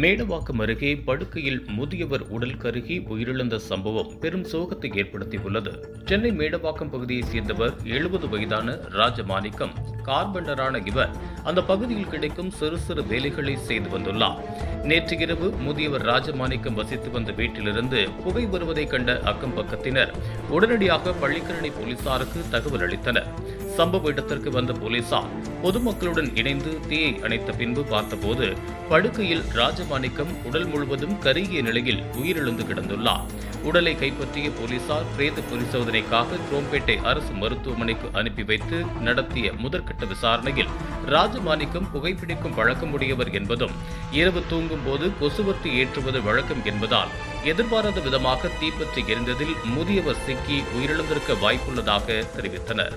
மேடவாக்கம் அருகே படுக்கையில் முதியவர் உடல் கருகி உயிரிழந்த சம்பவம் பெரும் சோகத்தை ஏற்படுத்தியுள்ளது. சென்னை மேடவாக்கம் பகுதியைச் சேர்ந்தவர் எழுபது வயதான ராஜமாணிக்கம். கார்பெண்டரான இவர் அந்த பகுதியில் கிடைக்கும் சிறு சிறு வேலைகளை செய்து வந்துள்ளார். நேற்று இரவு முதியவர் ராஜமாணிக்கம் வசித்து வந்த வீட்டிலிருந்து புகை வருவதைக் கண்ட அக்கம் பக்கத்தினர் உடனடியாக பள்ளிக்கரணை போலீசாருக்கு தகவல் அளித்தனர். சம்பவ இடத்திற்கு வந்த போலீசார் பொதுமக்களுடன் இணைந்து தீயை அணைத்த பின்பு பார்த்தபோது படுக்கையில் ராஜமாணிக்கம் உடல் முழுவதும் கருகிய நிலையில் உயிரிழந்து கிடந்துள்ளார். உடலை கைப்பற்றிய போலீசார் பிரேத பரிசோதனைக்காக குரோம்பேட்டை அரசு மருத்துவமனைக்கு அனுப்பி வைத்து நடத்திய முதற்கட்ட விசாரணையில் ராஜமாணிக்கம் புகைப்பிடிக்கும் வழக்கமுடையவர் என்பதும் இரவு தூங்கும் போது கொசுவர்த்தி ஏற்றுவது வழக்கம் என்பதால் எதிர்பாராத விதமாக தீப்பற்றி எரிந்ததில் முதியவர் சிக்கி உயிரிழந்திருக்க வாய்ப்புள்ளதாக தெரிவித்தனர்.